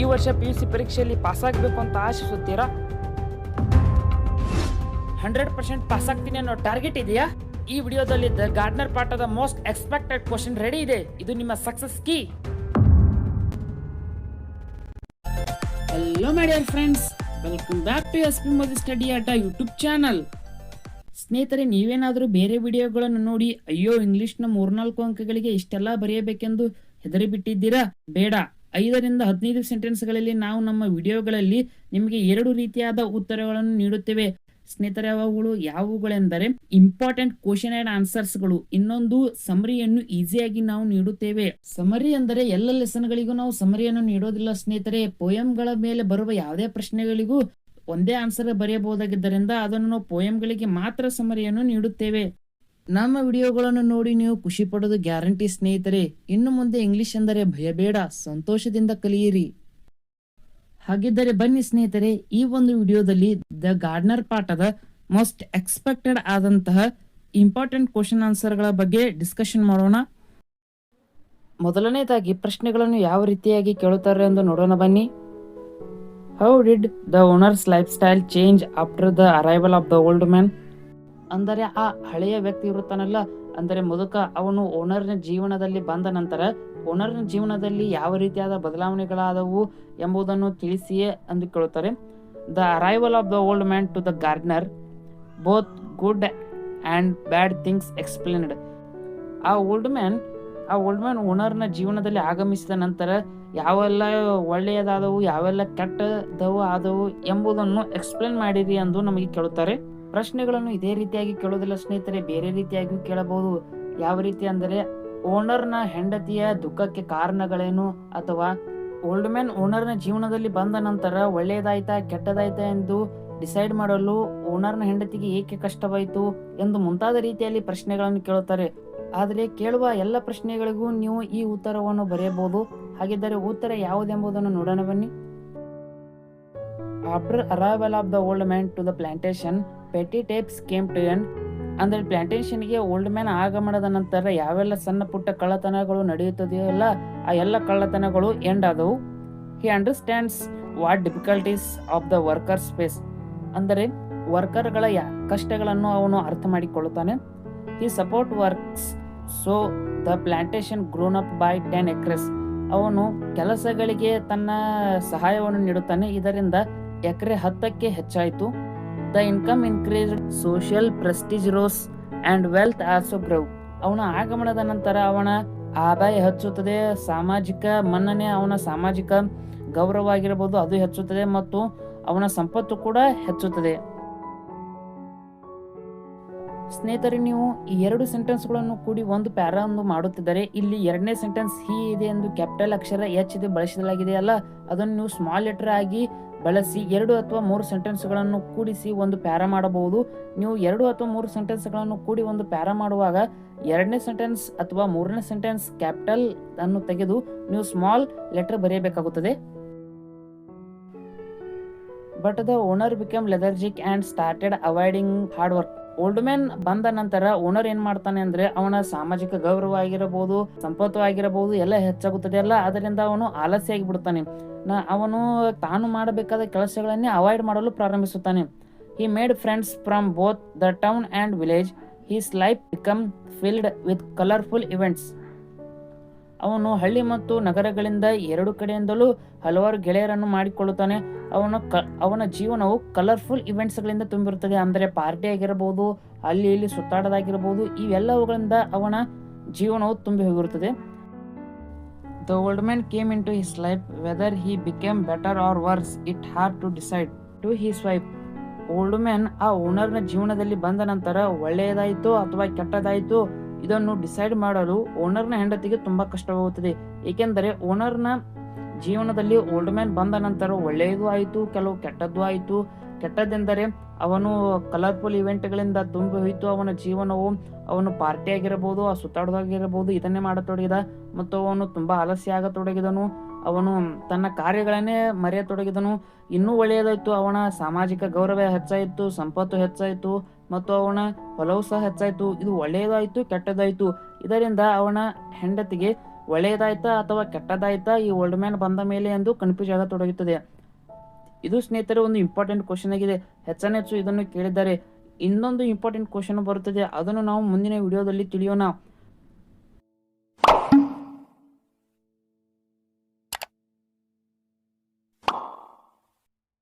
ಈ ವರ್ಷ P U C ಪರೀಕ್ಷೆಯಲ್ಲಿ ಪಾಸಾಗಬೇಕು ಅಂತ ಆಶಿಸುತ್ತೀರಾ? ಹಂಡ್ರೆಡ್ ಪರ್ಸೆಂಟ್ ಪಾಸ್ ಆಗ್ತೀನಿ ಅನ್ನೋ ಟಾರ್ಗೆಟ್ ಇದೆಯಾ? ಈ ವಿಡಿಯೋದಲ್ಲಿ ದ ಗಾರ್ಡ್ನರ್ ಪಾಠದ ಮೋಸ್ಟ್ ಎಕ್ಸ್ಪೆಕ್ಟೆಡ್ ಕ್ವಶನ್ ರೆಡಿ ಇದೆ. ಇದು ನಿಮ್ಮ success key hello my dear friends welcome back to S P Modi study ಆಟ ಯೂಟ್ಯೂಬ್ ಚಾನಲ್ ಸ್ನೇಹಿತರೆ, ನೀವೇನಾದರೂ ಬೇರೆ ವಿಡಿಯೋಗಳನ್ನು ನೋಡಿ, ಅಯ್ಯೋ ಇಂಗ್ಲಿಷ್ನ ಮೂರ್ನಾಲ್ಕು ಅಂಕಗಳಿಗೆ ಇಷ್ಟೆಲ್ಲ ಬರೆಯಬೇಕೆಂದು ಹೆದರಿ ಬಿಟ್ಟಿದ್ದೀರಾ ಬೇಡ. ಐದರಿಂದ ಹದಿನೈದು ಸೆಂಟೆನ್ಸ್ಗಳಲ್ಲಿ ನಾವು ನಮ್ಮ ವಿಡಿಯೋಗಳಲ್ಲಿ ನಿಮಗೆ ಎರಡು ರೀತಿಯಾದ ಉತ್ತರಗಳನ್ನು ನೀಡುತ್ತೇವೆ. ಸ್ನೇಹಿತರೆ, ಅವುಗಳು ಯಾವುಗಳೆಂದರೆ ಇಂಪಾರ್ಟೆಂಟ್ ಕ್ವಶನ್ ಅಂಡ್ ಆನ್ಸರ್ಸ್ಗಳು ಇನ್ನೊಂದು ಸಮರಿಯನ್ನು ಈಸಿಯಾಗಿ ನಾವು ನೀಡುತ್ತೇವೆ. ಸಮರಿ ಅಂದರೆ ಎಲ್ಲ ಲೆಸನ್ಗಳಿಗೂ ನಾವು ಸಮರಿಯನ್ನು ನೀಡೋದಿಲ್ಲ ಸ್ನೇಹಿತರೆ. ಪೋಯಂಗಳ ಮೇಲೆ ಬರುವ ಯಾವುದೇ ಪ್ರಶ್ನೆಗಳಿಗೂ ಒಂದೇ ಆನ್ಸರ್ ಬರೆಯಬಹುದಾಗಿದ್ದರಿಂದ ಅದನ್ನು ನಾವು ಪೋಯಂಗಳಿಗೆ ಮಾತ್ರ ಸಮರಿಯನ್ನು ನೀಡುತ್ತೇವೆ. ನಮ್ಮ ವಿಡಿಯೋಗಳನ್ನು ನೋಡಿ ನೀವು ಖುಷಿ ಪಡೋದು ಗ್ಯಾರಂಟಿ ಸ್ನೇಹಿತರೆ. ಇನ್ನು ಮುಂದೆ ಇಂಗ್ಲಿಷ್ ಎಂದರೆ ಭಯಬೇಡ, ಸಂತೋಷದಿಂದ ಕಲಿಯಿರಿ. ಹಾಗಿದ್ದರೆ ಬನ್ನಿ ಸ್ನೇಹಿತರೆ, ಈ ಒಂದು ವಿಡಿಯೋದಲ್ಲಿ ದ ಗಾರ್ಡ್ನರ್ ಪಾಠದ ಮೋಸ್ಟ್ ಎಕ್ಸ್ಪೆಕ್ಟೆಡ್ ಆದಂತಹ ಇಂಪಾರ್ಟೆಂಟ್ ಕ್ವಶನ್ ಆನ್ಸರ್ಗಳ ಬಗ್ಗೆ ಡಿಸ್ಕಷನ್ ಮಾಡೋಣ. ಮೊದಲನೇದಾಗಿ ಪ್ರಶ್ನೆಗಳನ್ನು ಯಾವ ರೀತಿಯಾಗಿ ಕೇಳುತ್ತಾರೆ ಎಂದು ನೋಡೋಣ ಬನ್ನಿ. How did the owner's lifestyle change after the arrival of the old man ಅಂದರೆ ಆ ಹಳೆಯ ವ್ಯಕ್ತಿ ಇರುತ್ತಾನಲ್ಲ, ಅಂದರೆ ಮುದುಕ ಅವನು ಓನರ್ನ ಜೀವನದಲ್ಲಿ ಬಂದ ನಂತರ ಓನರ್ನ ಜೀವನದಲ್ಲಿ ಯಾವ ರೀತಿಯಾದ ಬದಲಾವಣೆಗಳಾದವು ಎಂಬುದನ್ನು ತಿಳಿಸಿಯೇ ಕೇಳುತ್ತಾರೆ the arrival of the old man to the gardener both good and bad things explained ಆ ಓಲ್ಡ್ ಮ್ಯಾನ್ ಆ ಓಲ್ಡ್ ಮ್ಯಾನ್ ಓನರ್ನ ಜೀವನದಲ್ಲಿ ಆಗಮಿಸಿದ ನಂತರ ಯಾವೆಲ್ಲ ಒಳ್ಳೆಯದಾದವು, ಯಾವೆಲ್ಲ ಕೆಟ್ಟದವು ಆದವು ಎಂಬುದನ್ನು ಎಕ್ಸ್ಪ್ಲೇನ್ ಮಾಡಿರಿ ಎಂದು ನಮಗೆ ಕೇಳುತ್ತಾರೆ. ಪ್ರಶ್ನೆಗಳನ್ನು ಇದೇ ರೀತಿಯಾಗಿ ಕೇಳೋದಿಲ್ಲ ಸ್ನೇಹಿತರೆ, ಬೇರೆ ರೀತಿಯಾಗಿಯೂ ಕೇಳಬಹುದು. ಯಾವ ರೀತಿ ಅಂದರೆ, ಓನರ್ನ ಹೆಂಡತಿಯ ದುಃಖಕ್ಕೆ ಕಾರಣಗಳೇನು? ಅಥವಾ ಓಲ್ಡ್ ಮ್ಯಾನ್ ಓನರ್ನ ಜೀವನದಲ್ಲಿ ಬಂದ ನಂತರ ಒಳ್ಳೆಯದಾಯ್ತಾ, ಕೆಟ್ಟದಾಯ್ತಾ ಎಂದು ಡಿಸೈಡ್ ಮಾಡಲು ಓನರ್ನ ಹೆಂಡತಿಗೆ ಏಕೆ ಕಷ್ಟವಾಯಿತು ಎಂದು ಮುಂತಾದ ರೀತಿಯಲ್ಲಿ ಪ್ರಶ್ನೆಗಳನ್ನು ಕೇಳುತ್ತಾರೆ. ಆದರೆ ಕೇಳುವ ಎಲ್ಲ ಪ್ರಶ್ನೆಗಳಿಗೂ ನೀವು ಈ ಉತ್ತರವನ್ನು ಬರೆಯಬಹುದು. ಹಾಗಿದ್ದರೆ ಉತ್ತರ ಯಾವುದೆಂಬುದನ್ನು ನೋಡೋಣ ಬನ್ನಿ. After arrival of the old man to the plantation petty thefts came to end ಅಂದರೆ ಪ್ಲಾಂಟೇಷನ್ಗೆ ಓಲ್ಡ್ ಮ್ಯಾನ್ ಆಗಮನದ ನಂತರ ಯಾವೆಲ್ಲ ಸಣ್ಣ ಪುಟ್ಟ ಕಳ್ಳತನಗಳು ನಡೆಯುತ್ತದೆಯಲ್ಲ ಆ ಎಲ್ಲ ಕಳ್ಳತನಗಳು ಎಂಡ್ ಆದವು. He understands what difficulties of the worker space ಅಂದರೆ ವರ್ಕರ್ಗಳ ಯಾ, ಕಷ್ಟಗಳನ್ನು ಅವನು ಅರ್ಥ ಮಾಡಿಕೊಳ್ಳುತ್ತಾನೆ. He support works so the plantation grown up by ten acres ಅವನು ಕೆಲಸಗಳಿಗೆ ತನ್ನ ಸಹಾಯವನ್ನು ನೀಡುತ್ತಾನೆ. ಇದರಿಂದ ಎಕರೆ ಹತ್ತಕ್ಕೆ ಹೆಚ್ಚಾಯಿತು. The income increased social prestige rose and wealth also grow ಅವನ ಆಗಮನದ ನಂತರ ಅವನ ಆದಾಯ ಹೆಚ್ಚುತ್ತದೆ. ಸಾಮಾಜಿಕ ಮನ್ನಣೆ ಅವನ ಸಾಮಾಜಿಕ ಗೌರವ ಆಗಿರಬಹುದು ಅದು ಹೆಚ್ಚುತ್ತದೆ ಮತ್ತು ಅವನ ಸಂಪತ್ತು ಕೂಡ ಹೆಚ್ಚುತ್ತದೆ. ಸ್ನೇಹಿತರೆ, ನೀವು ಈ ಎರಡು ಸೆಂಟೆನ್ಸ್ಗಳನ್ನು ಕೂಡಿ ಒಂದು ಪ್ಯಾರಾ ಒಂದು ಮಾಡುತ್ತಿದ್ದರೆ, ಇಲ್ಲಿ ಎರಡನೇ ಸೆಂಟೆನ್ಸ್ ಹಿ ಇದೆ ಎಂದು ಕ್ಯಾಪಿಟಲ್ ಅಕ್ಷರ ಎಚ್ ಇದೆ ಬಳಸಲಾಗಿದೆ ಅಲ್ಲ. ಅದನ್ನು ನೀವು ಸ್ಮಾಲ್ ಲೆಟರ್ ಆಗಿ ಬಳಸಿ ಎರಡು ಅಥವಾ ಮೂರು ಸೆಂಟೆನ್ಸ್ಗಳನ್ನು ಕೂಡಿಸಿ ಒಂದು ಪ್ಯಾರ ಮಾಡಬಹುದು. ನೀವು ಎರಡು ಅಥವಾ ಮೂರು ಸೆಂಟೆನ್ಸ್ಗಳನ್ನು ಕೂಡಿ ಒಂದು ಪ್ಯಾರ ಮಾಡುವಾಗ ಎರಡನೇ ಸೆಂಟೆನ್ಸ್ ಅಥವಾ ಮೂರನೇ ಸೆಂಟೆನ್ಸ್ ಕ್ಯಾಪಿಟಲ್ ಅನ್ನು ತೆಗೆದು ನೀವು small letter ಬರೆಯಬೇಕಾಗುತ್ತದೆ. But the owner become lethargic and started avoiding hard work old man ಬಂದ ನಂತರ ಓನರ್ ಏನ್ ಮಾಡ್ತಾನೆ ಅಂದ್ರೆ ಅವನ ಸಾಮಾಜಿಕ ಗೌರವ ಆಗಿರಬಹುದು, ಸಂಪತ್ತು ಆಗಿರಬಹುದು, ಎಲ್ಲ ಹೆಚ್ಚಾಗುತ್ತದೆ ಅಲ್ಲ. ಅದರಿಂದ ಅವನು ಆಲಸ್ಯ ಆಗಿಬಿಡ್ತಾನೆ ಅವನು ತಾನು ಮಾಡಬೇಕಾದ ಕೆಲಸಗಳನ್ನೇ ಅವಾಯ್ಡ್ ಮಾಡಲು ಪ್ರಾರಂಭಿಸುತ್ತಾನೆ. He made friends from both the town and village his life become filled with colourful events ಅವನು ಹಳ್ಳಿ ಮತ್ತು ನಗರಗಳಿಂದ ಎರಡು ಕಡೆಯಿಂದಲೂ ಹಲವಾರು ಗೆಳೆಯರನ್ನು ಮಾಡಿಕೊಳ್ಳುತ್ತಾನೆ. ಅವನು ಕ, ಅವನ ಜೀವನವು ಕಲರ್ಫುಲ್ ಇವೆಂಟ್ಸ್ಗಳಿಂದ ತುಂಬಿರುತ್ತದೆ. ಅಂದರೆ ಪಾರ್ಟಿ ಆಗಿರಬಹುದು ಅಲ್ಲಿ ಇಲ್ಲಿ ಸುತ್ತಾಡೋದಾಗಿರಬಹುದು ಇವೆಲ್ಲವುಗಳಿಂದ ಅವನ ಜೀವನವು ತುಂಬಿ ಹೋಗಿರುತ್ತದೆ. The old man came into his life whether he became better or worse it hard to decide to his wife old man ಆ ಓನರ್ನ ಜೀವನದಲ್ಲಿ ಬಂದ ನಂತರ ಒಳ್ಳೆಯದಾಯಿತು ಅಥವಾ ಕೆಟ್ಟದಾಯಿತು ಇದನ್ನು ಡಿಸೈಡ್ ಮಾಡಲು ಓನರ್ನ ಹೆಂಡತಿಗೆ ತುಂಬಾ ಕಷ್ಟವಾಗುತ್ತದೆ. ಏಕೆಂದರೆ ಓನರ್ನ ಜೀವನದಲ್ಲಿ ಓಲ್ಡ್ ಮ್ಯಾನ್ ಬಂದ ನಂತರ ಒಳ್ಳೆಯದು ಆಯಿತು, ಕೆಲವು ಕೆಟ್ಟದ್ದು ಆಯಿತು. ಕೆಟ್ಟದ್ದೆಂದರೆ ಅವನು ಕಲರ್ಫುಲ್ ಇವೆಂಟ್ಗಳಿಂದ ತುಂಬಿ ಹೋಯಿತು. ಅವನ ಜೀವನವು ಅವನು ಪಾರ್ಟಿ ಆಗಿರಬಹುದು ಆ ಸುತ್ತಾಡೋದಾಗಿರಬಹುದು ಇದನ್ನೇ ಮಾಡತೊಡಗಿದ. ಮತ್ತು ಅವನು ತುಂಬಾ ಆಲಸ್ಯ ಆಗತೊಡಗಿದನು. ಅವನು ತನ್ನ ಕಾರ್ಯಗಳನ್ನೇ ಮರೆಯತೊಡಗಿದನು. ಇನ್ನೂ ಒಳ್ಳೆಯದಾಯಿತು. ಅವನ ಸಾಮಾಜಿಕ ಗೌರವ ಹೆಚ್ಚಾಯಿತು, ಸಂಪತ್ತು ಹೆಚ್ಚಾಯಿತು. ಮತ್ತು ಅವನ ಹೊಲವು ಸಹ ಹೆಚ್ಚಾಯಿತು. ಇದು ಒಳ್ಳೆಯದಾಯಿತು, ಕೆಟ್ಟದಾಯಿತು. ಇದರಿಂದ ಅವನ ಹೆಂಡತಿಗೆ ಒಳ್ಳೆಯದಾಯ್ತಾ ಅಥವಾ ಕೆಟ್ಟದಾಯ್ತಾ ಈ ಓಲ್ಡ್ ಮ್ಯಾನ್ ಬಂದ ಮೇಲೆ ಎಂದು ಕನ್ಫ್ಯೂಸ್ ಆಗತೊಡಗುತ್ತದೆ ಇದು ಸ್ನೇಹಿತರೆ ಒಂದು ಇಂಪಾರ್ಟೆಂಟ್ ಕ್ವಶನ್ ಆಗಿದೆ. ಹೆಚ್ಚಾನೆಚ್ಚು ಇದನ್ನು ಕೇಳಿದ್ದಾರೆ. ಇನ್ನೊಂದು ಇಂಪಾರ್ಟೆಂಟ್ ಕ್ವಶನ್ ಬರುತ್ತದೆ. ಅದನ್ನು ನಾವು ಮುಂದಿನ ವಿಡಿಯೋದಲ್ಲಿ ತಿಳಿಯೋಣ.